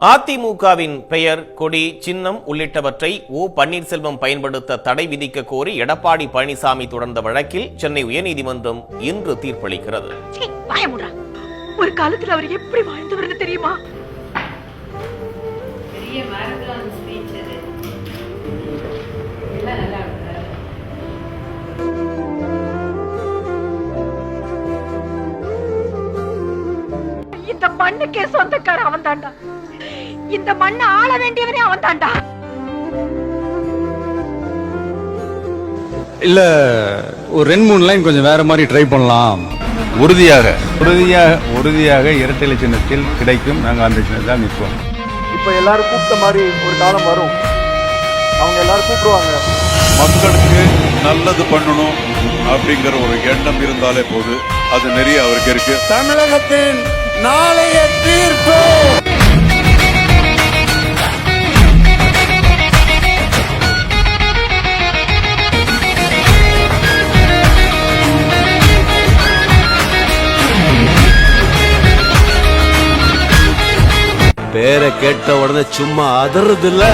அதிமுகவின் பெயர் கொடி சின்னம் உள்ளிட்டவற்றை ஓ. பன்னீர்செல்வம் பயன்படுத்த தடை விதிக்க கோரி எடப்பாடி பழனிசாமி தொடர்ந்த வழக்கில் சென்னை உயர்நீதிமன்றம் இன்று தீர்ப்பளிக்கிறது. ஒரு காலத்துல அவர் எப்படி வாழ்ந்தவர்னு தெரியுமா? பெரிய மண்ணுக்கே சொந்தக்கார அவன் தாண்டா இந்த மண்ணை ஆள வேண்டியவனே அவன் தாண்டா இல்ல ஒரு ரெண்டு மூணு லைன் கொஞ்சம் வேற மாதிரி ட்ரை பண்ணலாம். உறுதியாக. உறுதியாக உறுதியாக இரட்டை சின்னத்தில் கிடைக்கும். நாங்கள் அந்த சின்னத்தில் நிற்போம். இப்ப எல்லாரும் கூப்பிட்ட மாதிரி ஒரு காலம் வரும். அவங்க எல்லாரும் கூப்பிடுவாங்க. மக்களுக்கு நல்லது பண்ணணும் அப்படிங்கிற ஒரு எண்ணம் இருந்தாலே போது அது நிறைய அவருக்கு இருக்கு. தமிழகத்தின் நாளைய தீர்ப்பு. பேரை கேட்ட உடனே சும்மா அதறது இல்ல